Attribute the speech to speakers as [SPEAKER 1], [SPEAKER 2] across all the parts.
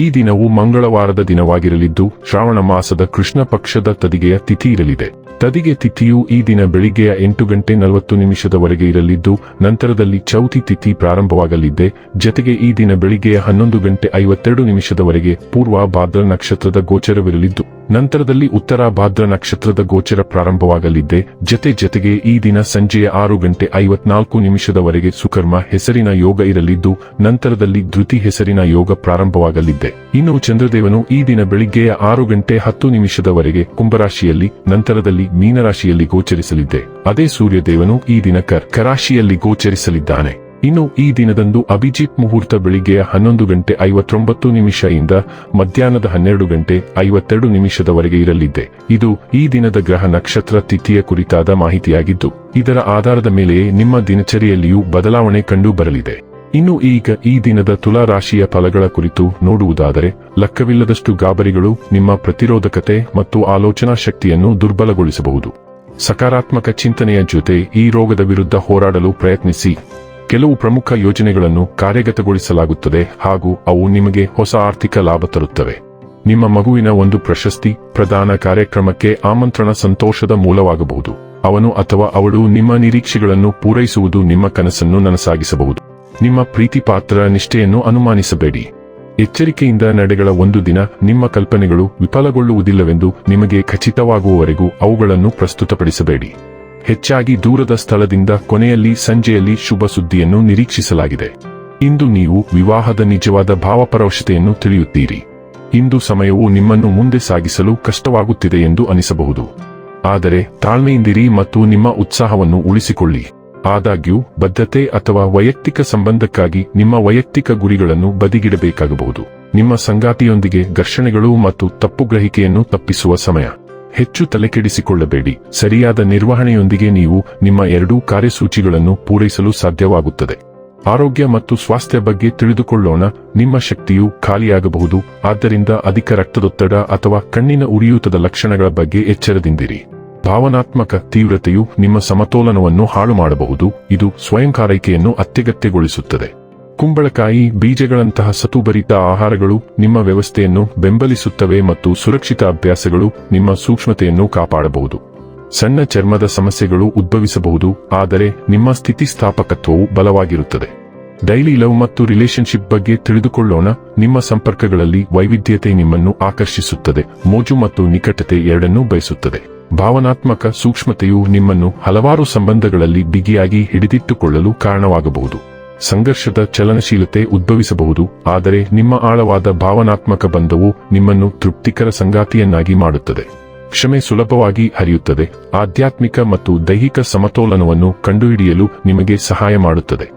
[SPEAKER 1] ಈ ದಿನವು ಮಂಗಳವಾರದ ದಿನವಾಗಿರಲಿದ್ದು ಶ್ರಾವಣ ಮಾಸದ ಕೃಷ್ಣ ಪಕ್ಷದ ತದಿಗೆಯ ತಿಥಿ ಇರಲಿದೆ. ತದಿಗೆ ತಿಥಿಯು ಈ ದಿನ ಬೆಳಿಗ್ಗೆಯ ಎಂಟು ಗಂಟೆ ನಲವತ್ತು ನಿಮಿಷದವರೆಗೆ ಇರಲಿದ್ದು ನಂತರದಲ್ಲಿ ಚೌತಿ ತಿಥಿ ಪ್ರಾರಂಭವಾಗಲಿದೆ. ಜತೆಗೆ ಈ ದಿನ ಬೆಳಿಗ್ಗೆಯ ಹನ್ನೊಂದು ಗಂಟೆ ಐವತ್ತೆರಡು ನಿಮಿಷದವರೆಗೆ ಪೂರ್ವ ಭಾದ್ರ ನಕ್ಷತ್ರದ ಗೋಚರವಿರಲಿದ್ದು ನಂತರದಲ್ಲಿ ಉತ್ತರ ಭಾದ್ರ ನಕ್ಷತ್ರದ ಗೋಚರ ಪ್ರಾರಂಭವಾಗಲಿದ್ದೆ ಜತೆ ಜತೆಗೆ ಈ ದಿನ ಸಂಜೆಯ ಆರು ಗಂಟೆ ಐವತ್ನಾಲ್ಕು ನಿಮಿಷದವರೆಗೆ ಸುಕರ್ಮ ಹೆಸರಿನ ಯೋಗ ಇರಲಿದ್ದು, ನಂತರದಲ್ಲಿ ಧೃತಿ ಹೆಸರಿನ ಯೋಗ ಪ್ರಾರಂಭವಾಗಲಿದ್ದೆ ಇನ್ನು ಚಂದ್ರದೇವನು ಈ ದಿನ ಬೆಳಿಗ್ಗೆಯ ಆರು ಗಂಟೆ ಹತ್ತು ನಿಮಿಷದವರೆಗೆ ಕುಂಭರಾಶಿಯಲ್ಲಿ, ನಂತರದಲ್ಲಿ ಮೀನರಾಶಿಯಲ್ಲಿ ಗೋಚರಿಸಲಿದ್ದೆ ಅದೇ ಸೂರ್ಯದೇವನು ಈ ದಿನ ಕರ್ಕರಾಶಿಯಲ್ಲಿ ಗೋಚರಿಸಲಿದ್ದಾನೆ. ಇನ್ನು ಈ ದಿನದಂದು ಅಭಿಜಿತ್ ಮುಹೂರ್ತ ಬೆಳಿಗ್ಗೆ ಹನ್ನೊಂದು ಗಂಟೆ ಐವತ್ತೊಂಬತ್ತು ನಿಮಿಷದಿಂದ ಮಧ್ಯಾಹ್ನದ ಹನ್ನೆರಡು ಗಂಟೆ ಐವತ್ತೆರಡು ನಿಮಿಷದವರೆಗೆ ಇರಲಿದೆ. ಇದು ಈ ದಿನದ ಗ್ರಹ ನಕ್ಷತ್ರ ತಿಥಿಯ ಕುರಿತಾದ ಮಾಹಿತಿಯಾಗಿದ್ದು, ಇದರ ಆಧಾರದ ಮೇಲೆಯೇ ನಿಮ್ಮ ದಿನಚರಿಯಲ್ಲಿಯೂ ಬದಲಾವಣೆ ಕಂಡು ಬರಲಿದೆ. ಇನ್ನು ಈಗ ಈ ದಿನದ ತುಲಾ ರಾಶಿಯ ಫಲಗಳ ಕುರಿತು ನೋಡುವುದಾದರೆ, ಲೆಕ್ಕವಿಲ್ಲದಷ್ಟು ಗಾಬರಿಗಳು, ನಿಮ್ಮ ಪ್ರತಿರೋಧಕತೆ ಮತ್ತು ಆಲೋಚನಾ ಶಕ್ತಿಯನ್ನು ದುರ್ಬಲಗೊಳಿಸಬಹುದು. ಸಕಾರಾತ್ಮಕ ಚಿಂತನೆಯ ಜೊತೆ ಈ ರೋಗದ ವಿರುದ್ಧ ಹೋರಾಡಲು ಪ್ರಯತ್ನಿಸಿ. ಕೆಲವು ಪ್ರಮುಖ ಯೋಜನೆಗಳನ್ನು ಕಾರ್ಯಗತಗೊಳಿಸಲಾಗುತ್ತದೆ ಹಾಗೂ ಅವು ನಿಮಗೆ ಹೊಸ ಆರ್ಥಿಕ ಲಾಭ ತರುತ್ತವೆ. ನಿಮ್ಮ ಮಗುವಿನ ಒಂದು ಪ್ರಶಸ್ತಿ, ಪ್ರದಾನ ಕಾರ್ಯಕ್ರಮಕ್ಕೆ ಆಮಂತ್ರಣ ಸಂತೋಷದ ಮೂಲವಾಗಬಹುದು. ಅವನು ಅಥವಾ ಅವಳು ನಿಮ್ಮ ನಿರೀಕ್ಷೆಗಳನ್ನು ಪೂರೈಸುವುದು ನಿಮ್ಮ ಕನಸನ್ನು ನನಸಾಗಿಸಬಹುದು. ನಿಮ್ಮ ಪ್ರೀತಿಪಾತ್ರ ನಿಷ್ಠೆಯನ್ನು ಅನುಮಾನಿಸಬೇಡಿ. ಎಚ್ಚರಿಕೆಯಿಂದ ನಡೆಗಳ ಒಂದು ದಿನ ನಿಮ್ಮ ಕಲ್ಪನೆಗಳು ವಿಫಲಗೊಳ್ಳುವುದಿಲ್ಲವೆಂದು ನಿಮಗೆ ಖಚಿತವಾಗುವವರೆಗೂ ಅವುಗಳನ್ನು ಪ್ರಸ್ತುತಪಡಿಸಬೇಡಿ. ಹೆಚ್ಚಾಗಿ ದೂರದ ಸ್ಥಳದಿಂದ ಕೊನೆಯಲ್ಲಿ ಸಂಜೆಯಲ್ಲಿ ಶುಭ ಸುದ್ದಿಯನ್ನು ನಿರೀಕ್ಷಿಸಲಾಗಿದೆ. ಇಂದು ನೀವು ವಿವಾಹದ ನಿಜವಾದ ಭಾವಪರವಶತೆಯನ್ನು ತಿಳಿಯುತ್ತೀರಿ. ಇಂದು ಸಮಯವು ನಿಮ್ಮನ್ನು ಮುಂದೆ ಸಾಗಿಸಲು ಕಷ್ಟವಾಗುತ್ತಿದೆ ಎಂದು ಅನಿಸಬಹುದು. ಆದರೆ ತಾಳ್ಮೆಯಿಂದಿರಿ ಮತ್ತು ನಿಮ್ಮ ಉತ್ಸಾಹವನ್ನು ಉಳಿಸಿಕೊಳ್ಳಿ. ಆದಾಗ್ಯೂ, ಬದ್ಧತೆ ಅಥವಾ ವೈಯಕ್ತಿಕ ಸಂಬಂಧಕ್ಕಾಗಿ ನಿಮ್ಮ ವೈಯಕ್ತಿಕ ಗುರಿಗಳನ್ನು ಬದಿಗಿಡಬೇಕಾಗಬಹುದು. ನಿಮ್ಮ ಸಂಗಾತಿಯೊಂದಿಗೆ ಘರ್ಷಣೆಗಳು ಮತ್ತು ತಪ್ಪುಗ್ರಹಿಕೆಯನ್ನು ತಪ್ಪಿಸುವ ಸಮಯ. ಹೆಚ್ಚು ತಲೆಕೆಡಿಸಿಕೊಳ್ಳಬೇಡಿ. ಸರಿಯಾದ ನಿರ್ವಹಣೆಯೊಂದಿಗೆ ನೀವು ನಿಮ್ಮ ಎರಡೂ ಕಾರ್ಯಸೂಚಿಗಳನ್ನು ಪೂರೈಸಲು ಸಾಧ್ಯವಾಗುತ್ತದೆ. ಆರೋಗ್ಯ ಮತ್ತು ಸ್ವಾಸ್ಥ್ಯ ಬಗ್ಗೆ ತಿಳಿದುಕೊಳ್ಳೋಣ. ನಿಮ್ಮ ಶಕ್ತಿಯು ಖಾಲಿಯಾಗಬಹುದು. ಆದ್ದರಿಂದ ಅಧಿಕ ರಕ್ತದೊತ್ತಡ ಅಥವಾ ಕಣ್ಣಿನ ಉರಿಯೂತದ ಲಕ್ಷಣಗಳ ಬಗ್ಗೆ ಎಚ್ಚರದಿಂದಿರಿ. ಭಾವನಾತ್ಮಕ ತೀವ್ರತೆಯು ನಿಮ್ಮ ಸಮತೋಲನವನ್ನು ಹಾಳು ಮಾಡಬಹುದು ಇದು ಸ್ವಯಂಕಾರೈಕೆಯನ್ನು ಅತ್ಯಗತ್ಯಗೊಳಿಸುತ್ತದೆ. ಕುಂಬಳಕಾಯಿ, ಬೀಜಗಳಂತಹ ಸತುಭರಿತ ಆಹಾರಗಳು ನಿಮ್ಮ ವ್ಯವಸ್ಥೆಯನ್ನು ಬೆಂಬಲಿಸುತ್ತವೆ ಮತ್ತು ಸುರಕ್ಷಿತ ಅಭ್ಯಾಸಗಳು ನಿಮ್ಮ ಸೂಕ್ಷ್ಮತೆಯನ್ನು ಕಾಪಾಡಬಹುದು. ಸಣ್ಣ ಚರ್ಮದ ಸಮಸ್ಯೆಗಳು ಉದ್ಭವಿಸಬಹುದು, ಆದರೆ ನಿಮ್ಮ ಸ್ಥಿತಿಸ್ಥಾಪಕತ್ವವು ಬಲವಾಗಿರುತ್ತದೆ. ಡೈಲಿ ಲವ್ ಮತ್ತು ರಿಲೇಶನ್ಶಿಪ್ ಬಗ್ಗೆ ತಿಳಿದುಕೊಳ್ಳೋಣ, ನಿಮ್ಮ ಸಂಪರ್ಕಗಳಲ್ಲಿ ವೈವಿಧ್ಯತೆ ನಿಮ್ಮನ್ನು ಆಕರ್ಷಿಸುತ್ತದೆ, ಮೋಜು ಮತ್ತು ನಿಕಟತೆ ಎರಡನ್ನೂ ಬಯಸುತ್ತದೆ. ಭಾವನಾತ್ಮಕ ಸೂಕ್ಷ್ಮತೆಯು ನಿಮ್ಮನ್ನು ಹಲವಾರು ಸಂಬಂಧಗಳಲ್ಲಿ ಬಿಗಿಯಾಗಿ ಹಿಡಿದಿಟ್ಟುಕೊಳ್ಳಲು ಕಾರಣವಾಗಬಹುದು. ಸಂಘರ್ಷದ ಚಲನಶೀಲತೆ ಉದ್ಭವಿಸಬಹುದು, ಆದರೆ ನಿಮ್ಮ ಆಳವಾದ ಭಾವನಾತ್ಮಕ ಬಂಧವು ನಿಮ್ಮನ್ನು ತೃಪ್ತಿಕರ ಸಂಗಾತಿಯನ್ನಾಗಿ ಮಾಡುತ್ತದೆ. ಕ್ಷಮೆ ಸುಲಭವಾಗಿ ಹರಿಯುತ್ತದೆ, ಆಧ್ಯಾತ್ಮಿಕ ಮತ್ತು ದೈಹಿಕ ಸಮತೋಲನವನ್ನು ಕಂಡುಹಿಡಿಯಲು ನಿಮಗೆ ಸಹಾಯ ಮಾಡುತ್ತದೆ.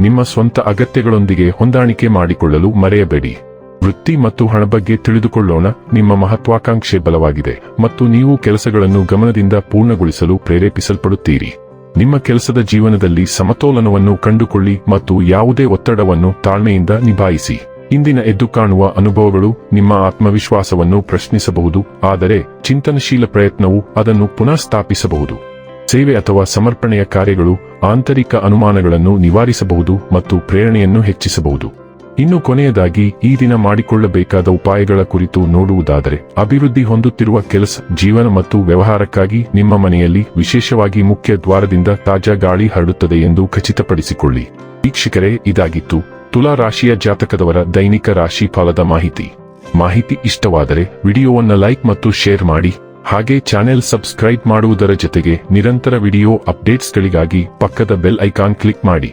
[SPEAKER 1] ನಿಮ್ಮ ಸ್ವಂತ ಅಗತ್ಯಗಳೊಂದಿಗೆ ಹೊಂದಾಣಿಕೆ ಮಾಡಿಕೊಳ್ಳಲು ಮರೆಯಬೇಡಿ. ವೃತ್ತಿ ಮತ್ತು ಹಣ ಬಗ್ಗೆ ತಿಳಿದುಕೊಳ್ಳೋಣ, ನಿಮ್ಮ ಮಹತ್ವಾಕಾಂಕ್ಷೆ ಬಲವಾಗಿದೆ ಮತ್ತು ನೀವು ಕೆಲಸಗಳನ್ನು ಗಮನದಿಂದ ಪೂರ್ಣಗೊಳಿಸಲು ಪ್ರೇರೇಪಿಸಲ್ಪಡುತ್ತೀರಿ. ನಿಮ್ಮ ಕೆಲಸದ ಜೀವನದಲ್ಲಿ ಸಮತೋಲನವನ್ನು ಕಂಡುಕೊಳ್ಳಿ ಮತ್ತು ಯಾವುದೇ ಒತ್ತಡವನ್ನು ತಾಳ್ಮೆಯಿಂದ ನಿಭಾಯಿಸಿ. ಇಂದಿನ ಎದ್ದು ಕಾಣುವ ಅನುಭವಗಳು ನಿಮ್ಮ ಆತ್ಮವಿಶ್ವಾಸವನ್ನು ಪ್ರಶ್ನಿಸಬಹುದು, ಆದರೆ ಚಿಂತನಶೀಲ ಪ್ರಯತ್ನವು ಅದನ್ನು ಪುನಃ ಸ್ಥಾಪಿಸಬಹುದು. ಸೇವೆ ಅಥವಾ ಸಮರ್ಪಣೆಯ ಕಾರ್ಯಗಳು ಆಂತರಿಕ ಅನುಮಾನಗಳನ್ನು ನಿವಾರಿಸಬಹುದು ಮತ್ತು ಪ್ರೇರಣೆಯನ್ನು ಹೆಚ್ಚಿಸಬಹುದು. ಇನ್ನು ಕೊನೆಯದಾಗಿ ಈ ದಿನ ಮಾಡಿಕೊಳ್ಳಬೇಕಾದ ಉಪಾಯಗಳ ಕುರಿತು ನೋಡುವುದಾದರೆ, ಅಭಿವೃದ್ಧಿ ಹೊಂದುತ್ತಿರುವ ಕೆಲಸ, ಜೀವನ ಮತ್ತು ವ್ಯವಹಾರಕ್ಕಾಗಿ ನಿಮ್ಮ ಮನೆಯಲ್ಲಿ ವಿಶೇಷವಾಗಿ ಮುಖ್ಯ ದ್ವಾರದಿಂದ ತಾಜಾ ಗಾಳಿ ಹರಡುತ್ತದೆ ಎಂದು ಖಚಿತಪಡಿಸಿಕೊಳ್ಳಿ. ವೀಕ್ಷಕರೇ, ಇದಾಗಿತ್ತು ತುಲಾ ರಾಶಿಯ ಜಾತಕದವರ ದೈನಿಕ ರಾಶಿ ಫಲದ ಮಾಹಿತಿ. ಮಾಹಿತಿ ಇಷ್ಟವಾದರೆ ವಿಡಿಯೋವನ್ನು ಲೈಕ್ ಮತ್ತು ಶೇರ್ ಮಾಡಿ, ಹಾಗೆ ಚಾನೆಲ್ ಸಬ್ಸ್ಕ್ರೈಬ್ ಮಾಡುವುದರ ಜೊತೆಗೆ ನಿರಂತರ ವಿಡಿಯೋ ಅಪ್ಡೇಟ್ಸ್ಗಳಿಗಾಗಿ ಪಕ್ಕದ ಬೆಲ್ ಐಕಾನ್ ಕ್ಲಿಕ್ ಮಾಡಿ.